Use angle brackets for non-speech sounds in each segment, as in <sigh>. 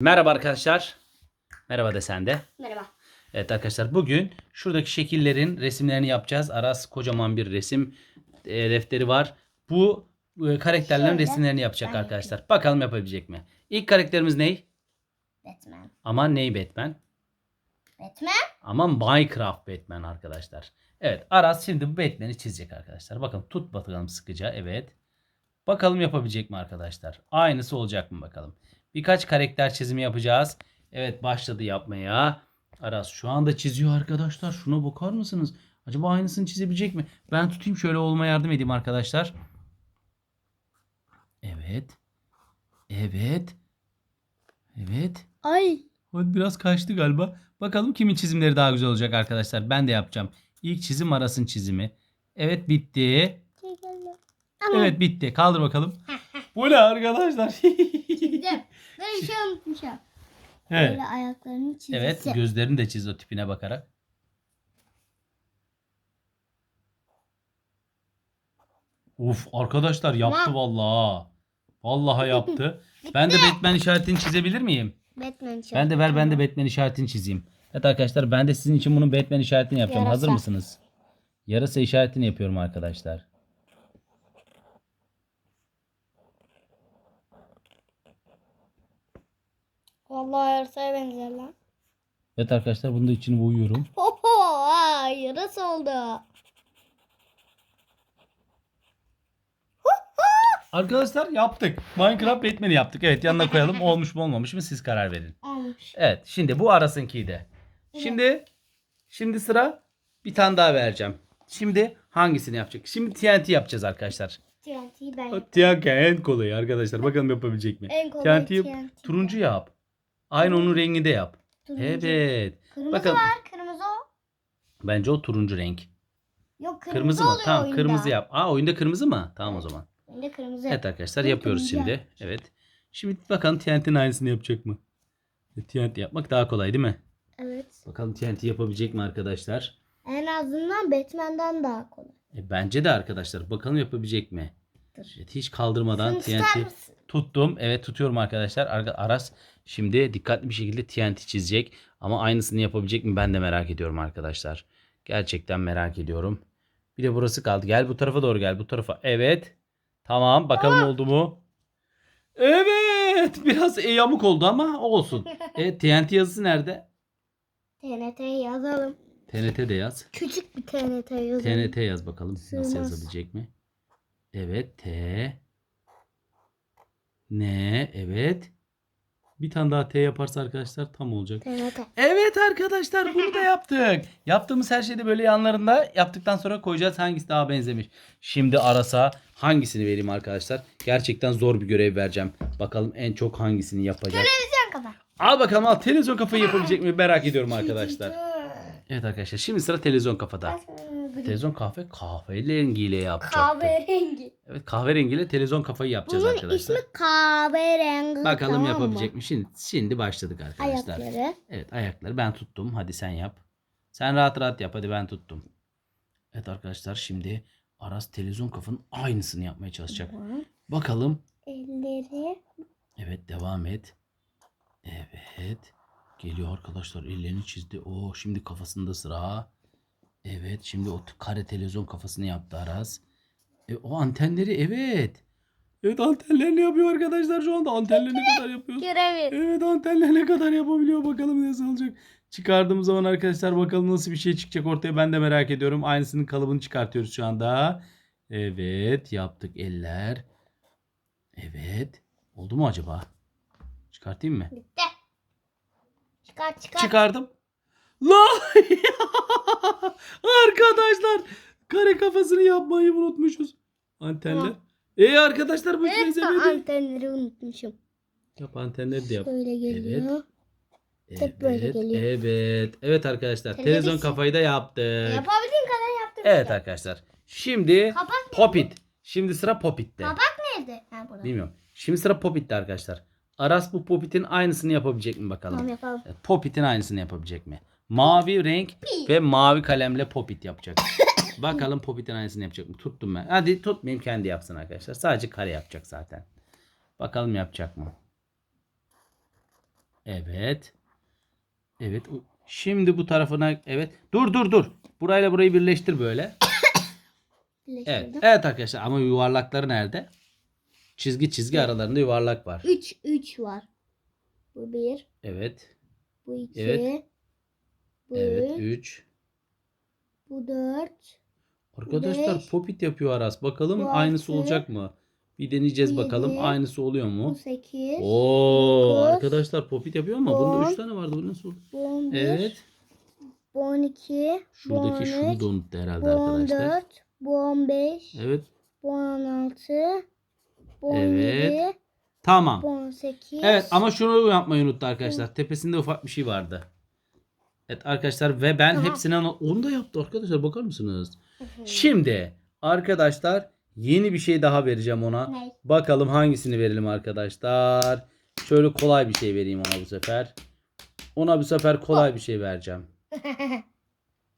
Merhaba arkadaşlar. Merhaba de sen de. Merhaba. Evet arkadaşlar bugün şuradaki şekillerin resimlerini yapacağız. Aras kocaman bir resim e, defteri var. Bu e, karakterlerin Şöyle, resimlerini yapacak ben arkadaşlar. Bakalım yapabilecek mi? İlk karakterimiz ney? Batman. Ama ney Batman? Batman? Ama Minecraft Batman arkadaşlar. Evet Aras şimdi bu Batman'i çizecek arkadaşlar. Bakın tut bakalım sıkıca. Evet. Bakalım yapabilecek mi arkadaşlar? Aynısı olacak mı bakalım. Birkaç karakter çizimi yapacağız. Evet başladı yapmaya. Aras şu anda çiziyor arkadaşlar. Şuna bakar mısınız? Acaba aynısını çizebilecek mi? Ben tutayım şöyle olma yardım edeyim arkadaşlar. Evet. Evet. Evet. Ay. Hadi biraz kaçtı galiba. Bakalım kimin çizimleri daha güzel olacak arkadaşlar. Ben de yapacağım. İlk çizim Aras'ın çizimi. Evet bitti. Evet bitti. Kaldır bakalım. Bu ne arkadaşlar? çizdim. <laughs> Ben bir şey unutmuşum. evet. Böyle ayaklarını çizdi. Evet gözlerini de çiz o tipine bakarak. Uf arkadaşlar yaptı vallahi. Vallahi yaptı. <laughs> ben de Batman işaretini çizebilir miyim? Batman çok. Ben de ver ben de Batman işaretini çizeyim. Evet arkadaşlar ben de sizin için bunun Batman işaretini yapacağım. Yarasa. Hazır mısınız? Yarasa işaretini yapıyorum arkadaşlar. Vallahi yarasaya benzer lan. Evet arkadaşlar bunu da içine boyuyorum. Hoho ay yarasa oldu. Arkadaşlar yaptık. Minecraft Batman'i yaptık. Evet yanına koyalım. <laughs> Olmuş mu olmamış mı siz karar verin. Olmuş. Evet şimdi bu arasınkiydi. Şimdi şimdi sıra bir tane daha vereceğim. Şimdi hangisini yapacak? Şimdi TNT yapacağız arkadaşlar. TNT'yi ben O TNT en kolayı arkadaşlar. Bakalım yapabilecek mi? En kolay TNT'yi TNT. turuncu yap. Aynı onun renginde yap. Turuncu. Evet. Kırmızı Bakalım. var. Kırmızı o. Bence o turuncu renk. Yok kırmızı, Kırmızı mı? oluyor Tamam oyunda. kırmızı yap. Aa oyunda kırmızı mı? Tamam o zaman. Oyunda kırmızı. Evet arkadaşlar Ben yapıyoruz kırmızı şimdi. Evet. Şimdi bakalım TNT'nin aynısını yapacak mı? E, TNT yapmak daha kolay değil mi? Evet. Bakalım TNT yapabilecek mi arkadaşlar? En azından Batman'dan daha kolay. E, bence de arkadaşlar. Bakalım yapabilecek mi? Dur. Evet, hiç kaldırmadan tutar TNT mısın? tuttum. Evet tutuyorum arkadaşlar. Arka- Aras şimdi dikkatli bir şekilde TNT çizecek. Ama aynısını yapabilecek mi ben de merak ediyorum arkadaşlar. Gerçekten merak ediyorum. Bir de burası kaldı. Gel bu tarafa doğru gel. Bu tarafa. Evet. Tamam. Bakalım oldu mu? Evet. <laughs> Biraz e, yamuk oldu ama olsun. <laughs> E, TNT yazısı nerede? TNT yazalım. TNT de yaz. Küçük bir TNT yazalım. TNT yaz bakalım. Nasıl Sığmaz. yazabilecek mi? Evet. T. N. Evet. Bir tane daha T yaparsa arkadaşlar tam olacak. Evet arkadaşlar bunu da yaptık. <laughs> Yaptığımız her şeyi de böyle yanlarında yaptıktan sonra koyacağız hangisi daha benzemiş. Şimdi Aras'a hangisini vereyim arkadaşlar. Gerçekten zor bir görev vereceğim. Bakalım en çok hangisini yapacak. Televizyon kafa. Al bakalım al televizyon kafayı yapabilecek mi merak ediyorum <laughs> arkadaşlar. Evet arkadaşlar şimdi sıra televizyon kafada. Televizyon kahve kahverengiyle yapacaktık. Kahverengi. Evet kahverengiyle televizyon kafayı yapacağız Bunun arkadaşlar. ismi kahverengi. Bakalım tamam mı? yapabilecek mi? Şimdi, şimdi başladık arkadaşlar. Ayakları. Evet ayakları ben tuttum. Hadi sen yap. Sen rahat rahat yap. Hadi ben tuttum. Evet arkadaşlar şimdi Aras televizyon kafanın aynısını yapmaya çalışacak. Bakalım. Elleri. Evet devam et. Evet. Geliyor arkadaşlar ellerini çizdi. O şimdi kafasında sıra. Evet şimdi o kare televizyon kafasını yaptı Aras. E, o antenleri evet. Evet antenlerini yapıyor arkadaşlar şu anda. Antenleri ne kadar yapıyor? Görevi. Evet antenler ne kadar yapabiliyor bakalım nasıl olacak. Çıkardığım zaman arkadaşlar bakalım nasıl bir şey çıkacak ortaya ben de merak ediyorum. Aynısının kalıbını çıkartıyoruz şu anda. Evet yaptık eller. Evet. Oldu mu acaba? Çıkartayım mı? Bitti. Çıkar çıkar. Çıkardım. La! <laughs> arkadaşlar kare kafasını yapmayı unutmuşuz. Antenler. Tamam. E arkadaşlar bu hiç Evet benzemedi. antenleri unutmuşum. Yap antenleri de yap. Böyle geliyor. Evet. Hep böyle geliyor. Evet. Evet arkadaşlar. Televizyon. Televizyon kafayı da yaptık. Yapabildiğim kadar yaptım. Evet arkadaşlar. Şimdi Kapak nerede? Popit. Şimdi sıra Popit'te. Kapak nerede? Ha burada. Bilmiyorum. Şimdi sıra Popit'te arkadaşlar. Aras bu Popit'in aynısını yapabilecek mi bakalım. Tamam yapalım. Evet, Popit'in aynısını yapabilecek mi? Mavi renk ve mavi kalemle Popit yapacak. <coughs> bakalım Popit'in aynısını yapacak mı? Tuttum ben. Hadi tutmayayım kendi yapsın arkadaşlar. Sadece kare yapacak zaten. Bakalım yapacak mı? Evet. Evet. Şimdi bu tarafına evet. Dur dur dur. Burayla burayı birleştir böyle. <coughs> Evet. Evet arkadaşlar ama yuvarlakları nerede? Çizgi çizgi aralarında yuvarlak var. 3 3 var. Bu 1, Evet. bu 2, Evet. Bu Evet. 3, 3. bu 4, Arkadaşlar Beş. popit yapıyor Aras. Bakalım Bu aynısı altı. olacak mı? Bir deneyeceğiz Bu bakalım. yedi. Aynısı oluyor bu mu? 8, Oo dokuz, arkadaşlar popit yapıyor ama bunda on. 3 tane vardı. Bu nasıl bu 11, Evet. bu 12, Şuradaki bu şunu 13, da unuttu herhalde bu arkadaşlar. 14, bu 15, Evet. bu 16, bu Evet. 17, Tamam. bu 18. Evet ama şunu yapmayı unuttu arkadaşlar. Tepesinde ufak bir şey vardı. Evet arkadaşlar ve ben Tamam. hepsine onu, onu da yaptı arkadaşlar bakar mısınız? Şimdi arkadaşlar yeni bir şey daha vereceğim ona. Ne? Bakalım hangisini verelim arkadaşlar. Şöyle kolay bir şey vereyim ona bu sefer. Ona bu sefer kolay bir şey vereceğim. <laughs>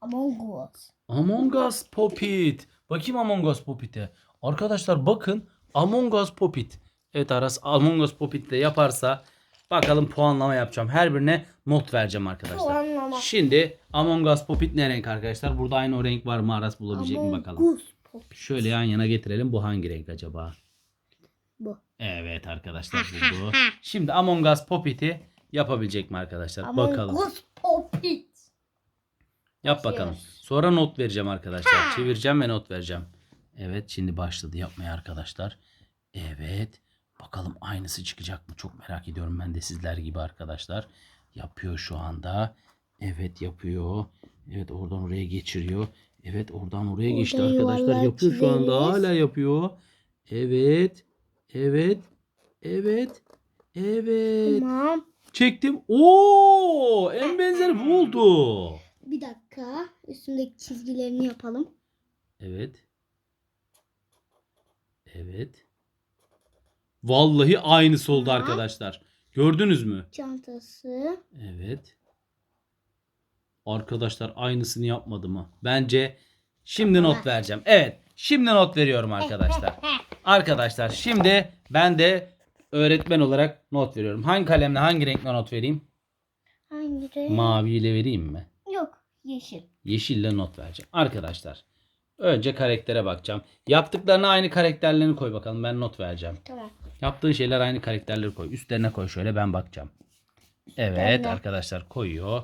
Among Us. Among Us Popit. Bakayım Among Us Popit'e. Arkadaşlar bakın Among Us Popit. Evet Aras Among Us Popit de yaparsa bakalım puanlama yapacağım. Her birine not vereceğim arkadaşlar. Puanlama. Şimdi Among Us Popit ne renk arkadaşlar? Burada aynı o renk var mı Aras bulabilecek mi Among bakalım. Us. Şöyle yan yana getirelim. Bu hangi renk acaba? Bu. Evet arkadaşlar bu. Şimdi Among Us Popit'i yapabilecek mi arkadaşlar? Among bakalım. Us Popit. Yap bakalım. Sonra not vereceğim arkadaşlar. Çevireceğim ve not vereceğim. Evet şimdi başladı yapmaya arkadaşlar. Evet. Bakalım aynısı çıkacak mı? Çok merak ediyorum ben de sizler gibi arkadaşlar. Yapıyor şu anda. Evet yapıyor. Evet oradan oraya geçiriyor. Evet oradan oraya Orada geçti arkadaşlar. Yapıyor şu anda. çizeriz. Hala yapıyor. Evet. Evet. Evet. Evet. Tamam. Çektim. Oo! En benzeri bu oldu. Bir dakika. Üstündeki çizgilerini yapalım. Evet. Evet. Vallahi aynısı oldu Tamam. arkadaşlar. Gördünüz mü? Çantası. Evet. Arkadaşlar aynısını yapmadı mı? Bence şimdi not vereceğim. Evet. Şimdi not veriyorum arkadaşlar. <laughs> Arkadaşlar şimdi ben de öğretmen olarak not veriyorum. Hangi kalemle hangi renkle not vereyim? Hangi renk? Maviyle vereyim mi? Yok. Yeşil. Yeşille not vereceğim. Arkadaşlar önce karaktere bakacağım. Yaptıklarına aynı karakterlerini koy bakalım. Ben not vereceğim. Tamam. Yaptığın şeyler aynı karakterleri koy. Üstlerine koy şöyle ben bakacağım. Evet Üstlerine. arkadaşlar koyuyor.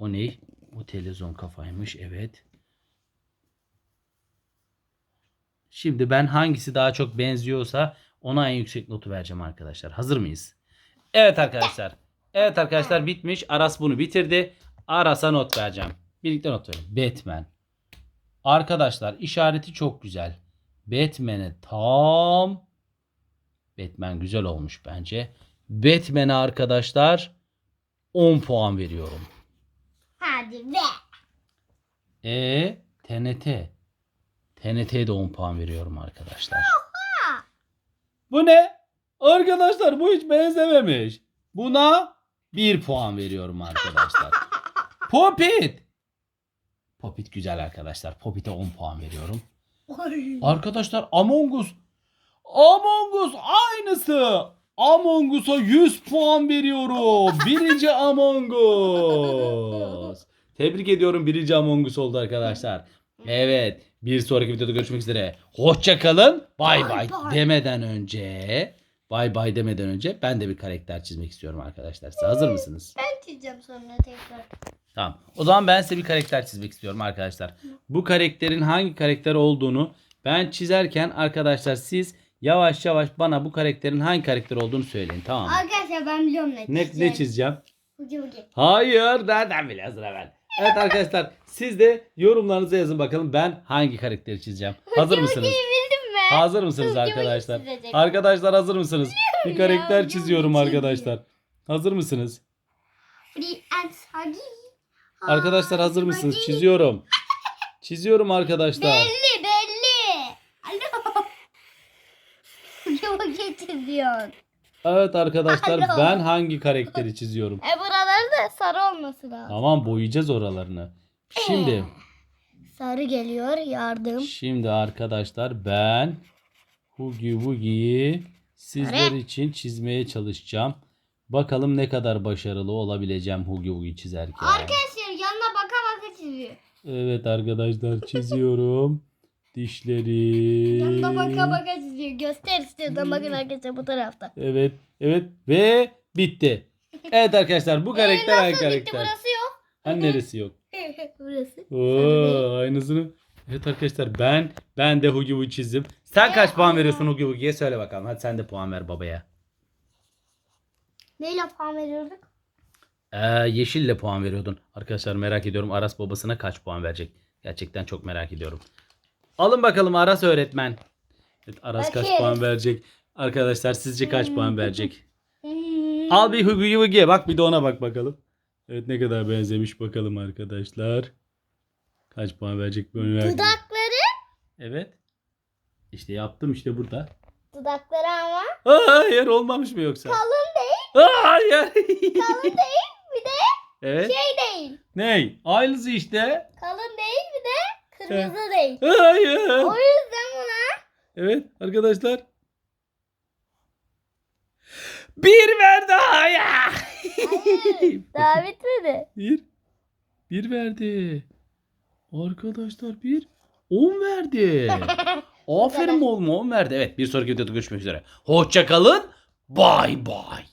O ne? O televizyon kafaymış. Evet. Şimdi ben hangisi daha çok benziyorsa ona en yüksek notu vereceğim arkadaşlar. Hazır mıyız? Evet arkadaşlar. Evet arkadaşlar bitmiş. Aras bunu bitirdi. Aras'a not vereceğim. Birlikte not verelim. Batman. Arkadaşlar işareti çok güzel. Batman'e tam Batman güzel olmuş bence. Batman'e arkadaşlar 10 puan veriyorum. Hadi be. E TNT. TNT'ye de 10 puan veriyorum arkadaşlar. Bu ne? Arkadaşlar bu hiç benzememiş. Buna 1 puan veriyorum arkadaşlar. <laughs> Popit. Popit güzel arkadaşlar. Popit'e 10 puan veriyorum. Arkadaşlar Among Us. Among Us aynısı. Among Us'a 100 puan veriyorum. <laughs> Birinci Among Us. Tebrik ediyorum birinci Among Us oldu arkadaşlar. Evet bir sonraki videoda görüşmek üzere. Hoşça kalın. Bay Bay demeden önce bay bay demeden önce ben de bir karakter çizmek istiyorum arkadaşlar. Siz hazır mısınız? Ben çizeceğim sonra tekrar. Tamam. O zaman ben size bir karakter çizmek istiyorum arkadaşlar. Bu karakterin hangi karakter olduğunu ben çizerken arkadaşlar siz yavaş yavaş bana bu karakterin hangi karakter olduğunu söyleyin tamam mı? Arkadaşlar ben biliyorum ne Ne, ne çizeceğim? Hucu hucu. Hayır nereden biliyorsun hemen? Evet arkadaşlar siz de yorumlarınızı yazın bakalım ben hangi karakteri çizeceğim. Hazır mısınız? Mi? Hazır mısınız arkadaşlar? çizecek. Arkadaşlar hazır mısınız? <laughs> Bir ya, karakter çiziyorum arkadaşlar. Hazır mısınız? Free and Hagi. Arkadaşlar hazır mısınız? Çiziyorum. <laughs> Çiziyorum arkadaşlar. Belli. Alo. Hucu çiziyorsun. Evet arkadaşlar Alo. ben hangi karakteri çiziyorum? E buraları da sarı olması lazım. Tamam boyayacağız oralarını. Şimdi Sarı geliyor yardım. şimdi arkadaşlar ben Hugi Wugi'yi sizler için çizmeye çalışacağım. Bakalım ne kadar başarılı olabileceğim Hugi Hugi çizerken. Arkadaşlar yanına baka baka çiziyor. Evet arkadaşlar çiziyorum. <laughs> Dişleri. Yanına baka baka çiziyor. Göster istiyorsan bakın arkadaşlar bu tarafta. Evet. Evet. Ve bitti. Evet arkadaşlar bu <laughs> karakter Ee, aynı nasıl bitti? karakter. Burası yok. Ha neresi yok? <laughs> Burası. Oo, aynısını. Evet arkadaşlar ben ben de Hugi Hugi çizdim. Sen kaç puan veriyorsun Hugi Hugi'ye söyle bakalım. Hadi sen de puan ver babaya. Neyle puan veriyorduk? Ee, yeşille puan veriyordun. Arkadaşlar merak ediyorum Aras babasına kaç puan verecek. Gerçekten çok merak ediyorum. Alın bakalım Aras öğretmen. Evet, Aras kaç puan verecek? Arkadaşlar sizce kaç puan verecek? Hmm. Al bir Hugi Hugi'ye bak bir de ona bak bakalım. Evet ne kadar benzemiş bakalım arkadaşlar. Kaç puan verecek bir ediyorum. Dudakları. Evet. İşte yaptım işte burada. Dudakları ama Aa, Hayır olmamış mı yoksa? kalın değil. Aa, Hayır. Kalın değil. Bir de <laughs> evet. şey değil. Ney? Aynısı işte. Kalın değil. Hayır. O yüzden buna Evet arkadaşlar. Bir verdi hayır. Hayır, <laughs> daha bitmedi. bir. Bir verdi. Arkadaşlar bir. On verdi. <laughs> Aferin oğlum on verdi. Evet bir sonraki videoda görüşmek üzere. Hoşçakalın. Bay bay.